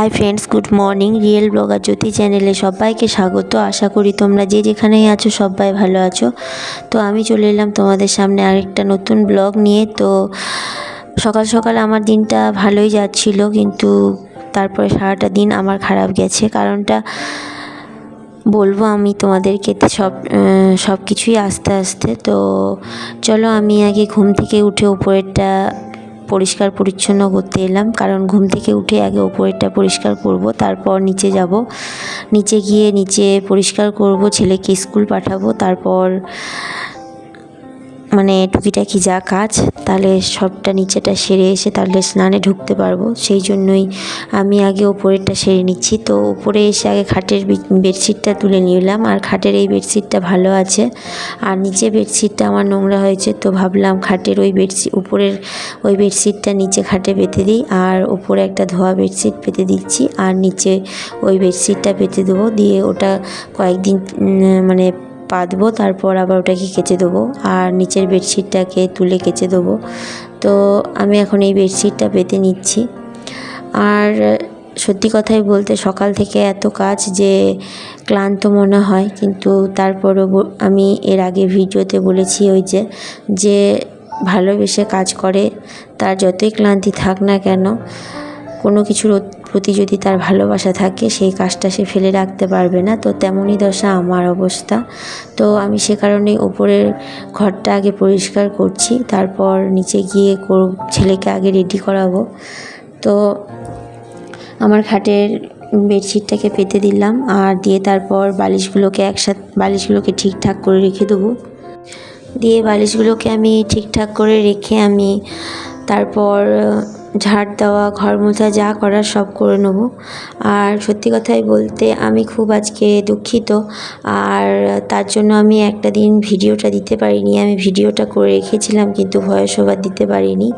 Hi friends good morning real blogger Jyoti চ্যানেলে সবাইকে স্বাগত। আশা করি তোমরা যে যেখানেই আছো সবাই ভালো আছো। তো আমি চলে এলাম তোমাদের সামনে আরেকটা নতুন ব্লগ নিয়ে। তো সকাল সকাল আমার দিনটা ভালোই যাচ্ছিল, কিন্তু তারপরে সারাটা দিন আমার খারাপ গেছে। কারণটা বলব আমি তোমাদেরকে সব সব কিছুই আস্তে আস্তে। তো চলো আমি আগে ঘুম থেকে উঠে উপরেরটা পরিষ্কার পরিচ্ছন্ন করতে এলাম। কারণ ঘুম থেকে উঠে আগে ওপরেরটা পরিষ্কার করব, তারপর নিচে যাব। নিচে গিয়ে নিচে পরিষ্কার করব, ছেলেকে স্কুল পাঠাবো, তারপর মানে টুকিটাকি যা কাজ, তাহলে সবটা নিচেটা সেরে এসে তাহলে স্নানে ঢুকতে পারব। সেই জন্যই আমি আগে ওপরেরটা সেরে নিচ্ছি। তো উপরে এসে আগে খাটের বেডশিটটা তুলে নিলাম। আর খাটের এই বেডশিটটা ভালো আছে। আর নিচে বেডশিটটা আমার নোংরা হয়েছে, তো ভাবলাম খাটের ওই বেডশিট উপরের ওই বেডশিটটা নিচে খাটে পেতে দিই। আর ওপরে একটা ধোয়া বেডশিট পেতে দিচ্ছি। আর নিচে ওই বেডশিটটা পেতে দেবো। দিয়ে ওটা কয়েকদিন মানে পাতবো, তারপর আবার ওটাকে কেচে দেবো আর নিচের বেডশিটটাকে তুলে কেচে দেবো। তো আমি এখন এই বেডশিটটা পেতে নিচ্ছি। আর সত্যি কথাই বলতে সকাল থেকে এত কাজ যে ক্লান্ত মনে হয়, কিন্তু তারপরও আমি এর আগে ভিডিওতে বলেছি ওই যে যে ভালোবেসে কাজ করে, তার যতই ক্লান্তি থাক না কেন, কোনো কিছুর প্রতি যদি তার ভালোবাসা থাকে, সেই কাজটা সে ফেলে রাখতে পারবে না। তো তেমনই দশা আমার অবস্থা। তো আমি সে কারণেই ওপরের ঘরটা আগে পরিষ্কার করছি, তারপর নিচে গিয়ে ছেলেকে আগে রেডি করাবো। তো আমার খাটের বেডশিটটাকে পেতে দিলাম আর দিয়ে তারপর বালিশগুলোকে একসাথে, বালিশগুলোকে ঠিকঠাক করে রেখে দেবো। দিয়ে বালিশগুলোকে আমি ঠিকঠাক করে রেখে আমি তারপর ঝাড় দেওয়া, ঘর মোছা, যা করার সব করে নেব। আর সত্যি কথাই বলতে আমি খুব আজকে দুঃখিত। আর তার জন্য আমি একটা দিন ভিডিওটা দিতে পারিনি। আমি ভিডিওটা করে রেখেছিলাম কিন্তু ভয়েস ওভার দিতে পারিনি।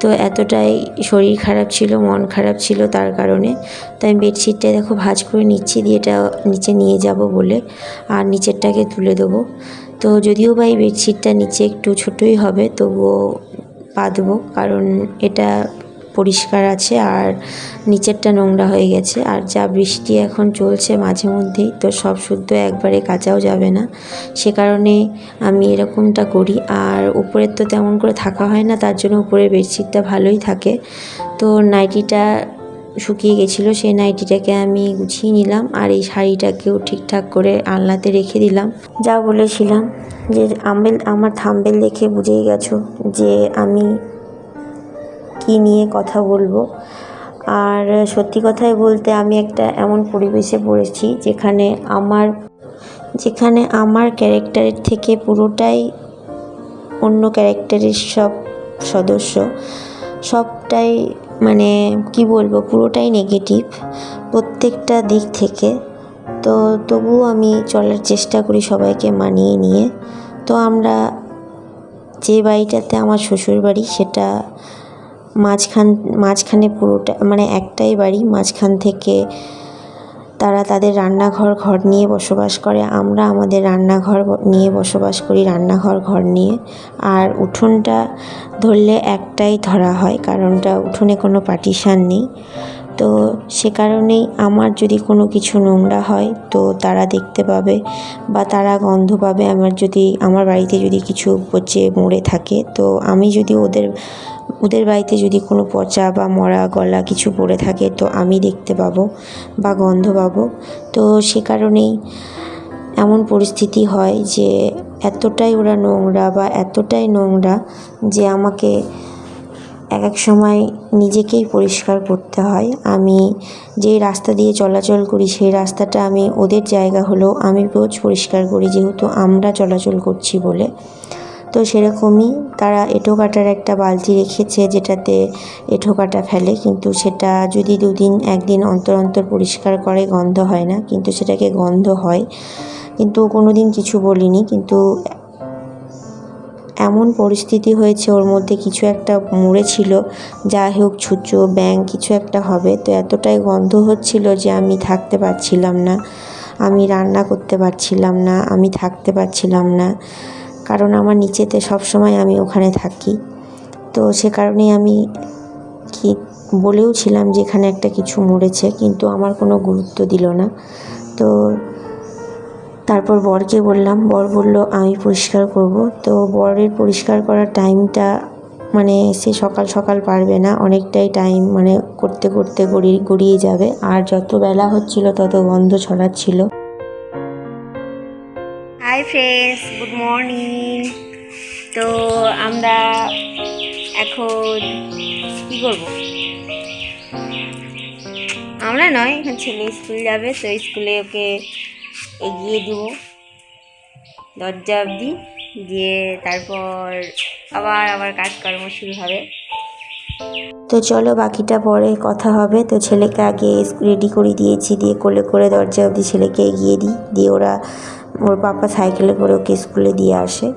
তো এতটাই শরীর খারাপ ছিল, মন খারাপ ছিল তার কারণে। তো আমি বেডশিটটা দেখো ভাঁজ করে নিচ্ছি, দিয়ে এটা নিচে নিয়ে যাব বলে। আর নিচেরটাকে তুলে দেবো। তো যদিও বা এই বেডশিটটা নিচে একটু ছোটোই হবে, তবুও পাতবো কারণ এটা পরিষ্কার আছে আর নিচেরটা নোংরা হয়ে গেছে। আর যা বৃষ্টি এখন চলছে মাঝে মধ্যেই, তো সব শুদ্ধ একবারে কাচাও যাবে না। সে কারণে আমি এরকমটা করি। আর উপরের তো তেমন করে থাকা হয় না, তার জন্য উপরের বেডশিটটা ভালোই থাকে। তো নাইটিটা শুকিয়ে গেছিল সেই নাইটিটাকে আমি গুছিয়ে নিলাম আর এই শাড়িটাকেও ঠিকঠাক করে আলনাতে রেখে দিলাম। যা বলেছিলাম যে আম্বেল, আমার থাম্বেল দেখে বুঝেই গেছো যে আমি কী নিয়ে কথা বলব। আর সত্যি কথাই বলতে আমি একটা এমন পরিবেশে পড়েছি যেখানে আমার যেখানে আমার ক্যারেক্টারের থেকে পুরোটাই অন্য ক্যারেক্টারের সব সদস্য, সবটাই মানে কি বলব, পুরোটাই নেগেটিভ প্রত্যেকটা দিক থেকে। তো তবুও আমি চলার চেষ্টা করি সবাইকে মানিয়ে নিয়ে। তো আমরা যে বাড়িটাতে আমার শ্বশুর বাড়ি, সেটা মাঝখান, মাঝখানে পুরোটা মানে একটাই বাড়ি, মাঝখান থেকে তারা তাদের রান্নাঘর, ঘর নিয়ে বসবাস করে। আমরা আমাদের রান্নাঘর নিয়ে বসবাস করি, রান্নাঘর, ঘর নিয়ে। আর উঠোনটা ধরলে একটাই ধরা হয়, কারণটা উঠোনে কোনো পার্টিশান নেই। তো সে কারণেই আমার যদি কোনো কিছু নোংরা হয়, তো তারা দেখতে পাবে বা তারা গন্ধ পাবে। আমার যদি, আমার বাড়িতে যদি কিছু পচে, মরে থাকে, তো আমি যদি ওদের ওদের বাড়িতে যদি কোনো পচা বা মরা গলা কিছু পড়ে থাকে, তো আমি দেখতে পাবো বা গন্ধ পাবো। তো সে কারণেই এমন পরিস্থিতি হয় যে এতটাই ওরা নোংরা বা এতটাই নোংরা যে আমাকে এক এক সময় নিজেকেই পরিষ্কার করতে হয়। আমি যে রাস্তা দিয়ে চলাচল করি, সেই রাস্তাটা আমি ওদের জায়গা হলেও আমি রোজ পরিষ্কার করি, যেহেতু আমরা চলাচল করছি বলে। তো সেরকমই তারা এঁঠো কাটার একটা বালতি রেখেছে যেটাতে এঁঠো কাটা ফেলে। কিন্তু সেটা যদি দুদিন, একদিন অন্তর অন্তর পরিষ্কার করে, গন্ধ হয় না। কিন্তু সেটাকে গন্ধ হয়। কিন্তু কোনো দিন কিছু বলিনি। কিন্তু এমন পরিস্থিতি হয়েছে ওর মধ্যে কিছু একটা মুড়েছিল যাই হোক, ছুঁচো ব্যাং কিছু একটা হবে। তো এতটাই গন্ধ হচ্ছিল যে আমি থাকতে পারছিলাম না। আমি রান্না করতে পারছিলাম না। আমি থাকতে পারছিলাম না। কারণ আমার নিচেতে সব সময় আমি ওখানে থাকি। তো সে কারণেই আমি কি বলেও ছিলাম যে এখানে একটা কিছু মরেছে, কিন্তু আমার কোনো গুরুত্ব দিল না। তো তারপর বরকে বললাম, বর বলল, আমি পরিষ্কার করব। তো বরের পরিষ্কার করার টাইমটা মানে সে সকাল সকাল পারবে না, অনেকটাই টাইম মানে করতে করতে গড়িয়ে গড়িয়ে যাবে। আর যত বেলা হচ্ছিল তত গন্ধ ছড়াচ্ছিল। ফ্রেন্ডস গুড মর্নিং তো আমরা এখন কী করব? আমরা নয়, এখন ছেলে স্কুল যাবে, তো স্কুলে ওকে এগিয়ে দিব। দরজা অবধি দিয়ে তারপর আবার আবার কাজকর্ম শুরু হবে। তো চলো বাকিটা পরে কথা হবে। তো ছেলেকে আগে রেডি করে দিয়েছি, দিয়ে কোলে করে দরজা অবধি ছেলেকে এগিয়ে দিই, দিয়ে ওরা ওর পাপা সাইকেলে করে ওকে স্কুলে দিয়ে আসে।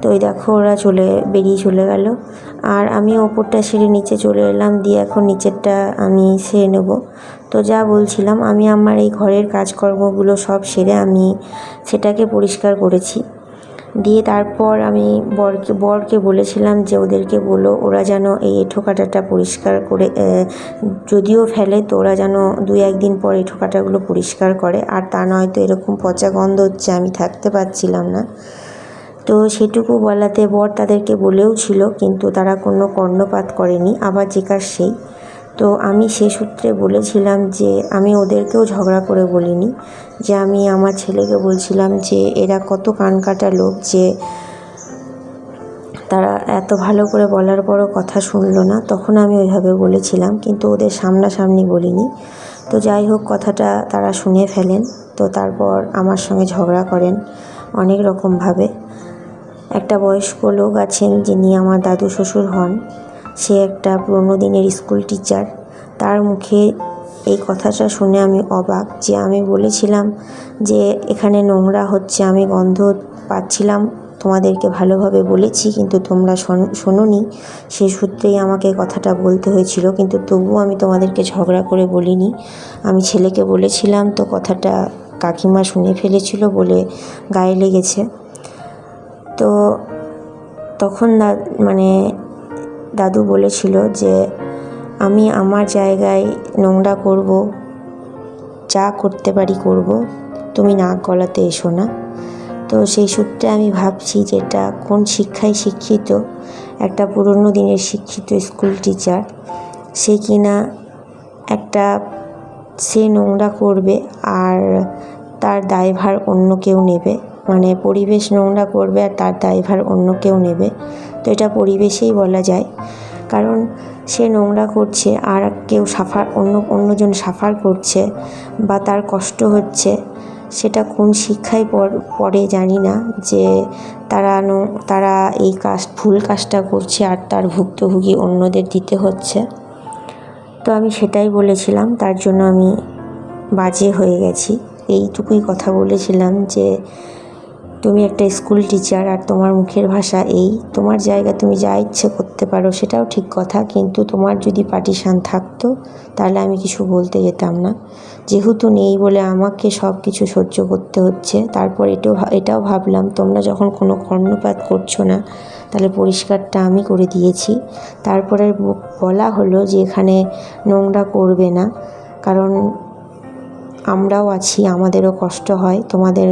তো ওই দেখো ওরা চলে, বেরিয়ে চলে গেল। আর আমি ওপরটা সেরে নিচে চলে এলাম, দিয়ে এখন নিচেরটা আমি সেরে নেব। তো যা বলছিলাম, আমি আমার এই ঘরের কাজকর্মগুলো সব সেরে আমি সেটাকে পরিষ্কার করেছি। দিয়ে তারপর আমি বরকে বরকে বলেছিলাম যে ওদেরকে বলো ওরা যেন এই এঁঠো পরিষ্কার করে যদিও ফেলে তো ওরা যেন দুই একদিন পর এঁঠো কাটাগুলো পরিষ্কার করে। আর তা নয়তো এরকম পচা গন্ধ হচ্ছে, আমি থাকতে পারছিলাম না। তো সেটুকু বলাতে বর তাদেরকে বলেও ছিল, কিন্তু তারা কোনো কর্ণপাত করেনি, আবার কাজ সেই। তো আমি সে সূত্রে বলেছিলাম যে আমি ওদেরকেও ঝগড়া করে বলিনি, যে আমি আমার ছেলেকে বলছিলাম যে এরা কত কান কাটা লোক যে তারা এত ভালো করে বলার পরও কথা শুনলো না। তখন আমি ওইভাবে বলেছিলাম, কিন্তু ওদের সামনাসামনি বলিনি। তো যাই হোক, কথাটা তারা শুনে ফেলেন। তো তারপর আমার সঙ্গে ঝগড়া করেন অনেক রকমভাবে। একটা বয়স্ক লোক আছেন যিনি আমার দাদু শ্বশুর হন। সে একটা পুরোনো দিনের স্কুল টিচার। তার মুখে এই কথাটা শুনে আমি অবাক যে আমি বলেছিলাম যে এখানে নোংরা হচ্ছে, আমি গন্ধ পাচ্ছিলাম, তোমাদেরকে ভালোভাবে বলেছি, কিন্তু তোমরা শোন- শোনোনি। সেই সূত্রেই আমাকে কথাটা বলতে হয়েছিল, কিন্তু তবুও আমি তোমাদেরকে ঝগড়া করে বলিনি। আমি ছেলেকে বলেছিলাম, তো কথাটা কাকিমা শুনে ফেলেছিল বলে গায়ে লেগেছে। তো তখন মানে দাদু বলেছিল যে, আমি আমার জায়গায় নোংরা করব, যা করতে পারি করব, তুমি নাক গলাতে এসো না। তো সেই সূত্রে আমি ভাবছি যে এটা কোন শিক্ষায় শিক্ষিত, একটা পুরনো দিনের শিক্ষিত স্কুল টিচার, সে কিনা একটা, সে নোংরা করবে আর তার দায়ভার অন্য কেউ নেবে। মানে পরিবেশ নোংরা করবে আর তার দায়ভার অন্য কেউ নেবে। তো এটা পরিবেশেই বলা যায়। কারণ সে নোংরা করছে আর কেউ সাফার, অন্য, অন্যজন সাফার করছে বা তার কষ্ট হচ্ছে, সেটা কোন শিক্ষায় পড়- জানি না যে তারা তারা এই কাজ, ভুল কাজটা করছে আর তার ভুক্তভোগী অন্যদের দিতে হচ্ছে। তো আমি সেটাই বলেছিলাম, তার জন্য আমি বাজে হয়ে গেছি। এইটুকুই কথা বলেছিলাম যে তুমি একটা স্কুল টিচার আর তোমার মুখের ভাষা এই। তোমার জায়গা তুমি যা ইচ্ছে করতে পারো সেটাও ঠিক কথা, কিন্তু তোমার যদি পার্টিশান থাকতো, তাহলে আমি কিছু বলতে যেতাম না। যেহেতু নেই বলে আমাকে সব কিছু সহ্য করতে হচ্ছে, তারপর এটাও এটাও ভাবলাম, তোমরা যখন কোনো কর্ণপাত করছ না, তাহলে পরিষ্কারটা আমি করে দিয়েছি। তারপরে বলা হলো যে এখানে নোংরা করবে না, কারণ আমরাও আছি, আমাদেরও কষ্ট হয়, তোমাদের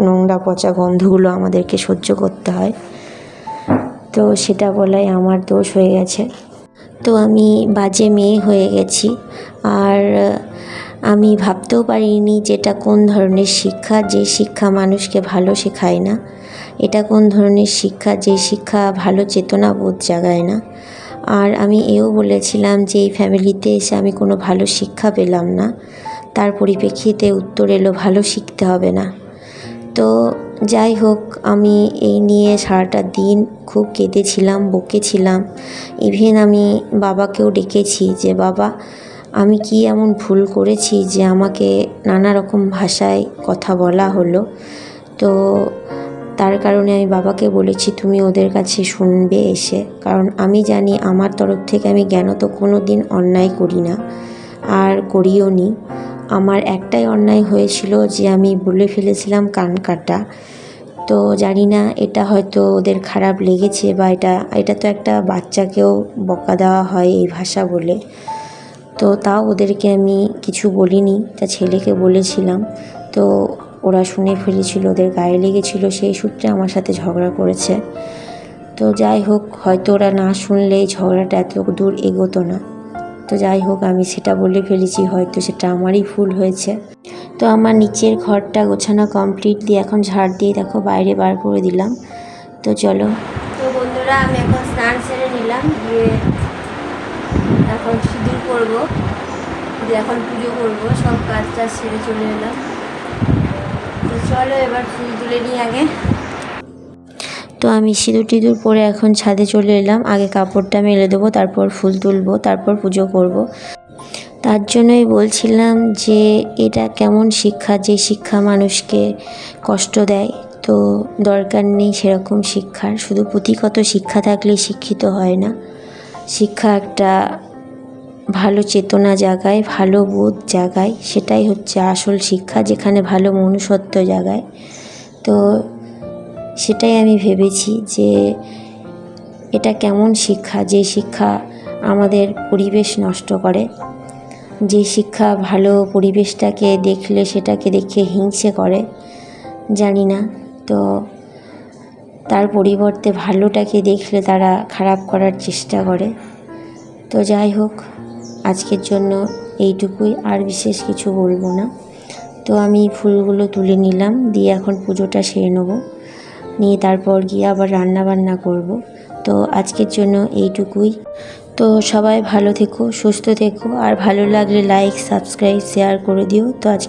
নোংরা পচা গন্ধগুলো আমাদেরকে সহ্য করতে হয়। তো সেটা বলাই আমার দোষ হয়ে গেছে। তো আমি বাজে মেয়ে হয়ে গেছি। আর, আমি ভাবতেও পারিনি যে এটা কোন ধরনের শিক্ষা, যে শিক্ষা মানুষকে ভালো শেখায় না। এটা কোন ধরনের শিক্ষা, যে শিক্ষা ভালো চেতনা বোধ জাগায় না। আর আমি এও বলেছিলাম যে এই ফ্যামিলিতে এসে আমি কোনো ভালো শিক্ষা পেলাম না। তার পরিপ্রেক্ষিতে উত্তর এলো, ভালো শিখতে হবে না। তো যাই হোক, আমি এই নিয়ে সারাটা দিন খুব কেঁদেছিলাম, বকেছিলাম। ইভেন আমি বাবাকেও ডেকেছি যে, বাবা, আমি কি এমন ভুল করেছি যে আমাকে নানা রকম ভাষায় কথা বলা হলো? তো তার কারণে আমি বাবাকে বলেছি, তুমি ওদের কাছে শুনবে এসে। কারণ আমি জানি আমার তরফ থেকে আমি জ্ঞানত কোনো দিন অন্যায় করি না, আর করিও নি। আমার একটাই অন্যায় হয়েছিল যে আমি বলে ফেলেছিলাম কান কাটা। তো জানি না, এটা হয়তো ওদের খারাপ লেগেছে বা এটা এটা তো একটা বাচ্চাকেও বকা দেওয়া হয় এই ভাষা বলে। তো তাও ওদেরকে আমি কিছু বলিনি, তা ছেলেকে বলেছিলাম। তো ওরা শুনে ফেলেছিল, ওদের গায়ে লেগেছিল, সেই সূত্রে আমার সাথে ঝগড়া করেছে। তো যাই হোক, হয়তো ওরা না শুনলে ঝগড়াটা এত দূর এগোতো না। তো যাই হোক, আমি সেটা বলে ফেলেছি, হয়তো সেটা আমারই ভুল হয়েছে। তো আমার নিচের ঘরটা গোছানো কমপ্লিট দিয়ে এখন ঝাড় দিয়ে দেখো বাইরে বার করে দিলাম। তো চলো। তো বন্ধুরা, আমি এখন স্নান সেরে নিলাম দিয়ে এখন সিঁদুর করব দিয়ে এখন পুজো করব, সব কাজ টাজ সেরে চলে এলাম। তো চলো এবার ফুল তুলে নিই আগে। তো আমি সিঁদুর টিঁদুর পরে এখন ছাদে চলে এলাম। আগে কাপড়টা মেলে দেবো, তারপর ফুল তুলবো, তারপর পুজো করব। তার জন্যই বলছিলাম যে এটা কেমন শিক্ষা, যে শিক্ষা মানুষকে কষ্ট দেয়। তো দরকার নেই সেরকম শিক্ষার, শুধু পুঁথিগত শিক্ষা থাকলে শিক্ষিত হয় না। শিক্ষা একটা ভালো চেতনা জাগায়, ভালো বোধ জাগায়, সেটাই হচ্ছে আসল শিক্ষা যেখানে ভালো মনুষ্যত্ব জাগায়। তো সেটাই আমি ভেবেছি যে এটা কেমন শিক্ষা, যে শিক্ষা আমাদের পরিবেশ নষ্ট করে। যে শিক্ষা ভালো পরিবেশটাকে দেখলে সেটাকে দেখে হিংসে করে, জানি না। তো তার পরিবর্তে ভালোটাকে দেখলে তারা খারাপ করার চেষ্টা করে। তো যাই হোক, আজকের জন্য এইটুকুই, আর বিশেষ কিছু বলব না। তো আমি ফুলগুলো তুলে নিলাম, দিয়ে এখন পুজোটা সেরে নেব। নিয়ে তারপর গিয়ে আবার রান্না বান্না করব। তো আজকের জন্য এইটুকুই। তো সবাই ভালো থেকো, সুস্থ থেকো, আর ভালো লাগলে লাইক সাবস্ক্রাইব শেয়ার করে দিও। তো আজকে